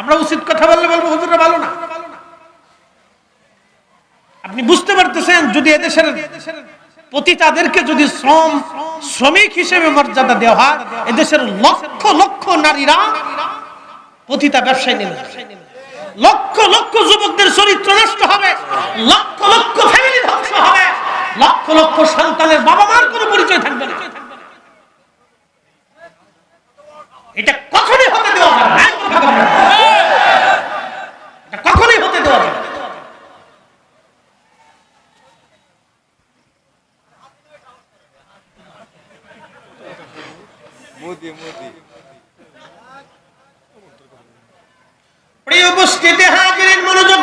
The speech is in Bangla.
আমরা উচিত কথা বললে বলব হুজুরা ভালো না। আপনি বুঝতে পারতেছেন, যদি এদেশের পতিতাদেরকে যদি শ্রম, শ্রমিক হিসেবে মর্যাদা দেওয়া হয়, এদেশের লক্ষ লক্ষ নারীরা পতিতা ব্যবসায় নেমে লক্ষ লক্ষ যুবকদের চরিত্র নষ্ট হবে, লক্ষ লক্ষ ফ্যামিলি ধ্বংস হবে, লক্ষ লক্ষ সন্তানের বাবা মার কোনো পরিচয় থাকবে না। এটা কখনই হতে দেওয়া যাবে না। এটা কখনই হতে দেওয়া যাবে না। মোদি মোদি। প্রিয় উপস্থিতি হাজিরিন মনোযোগ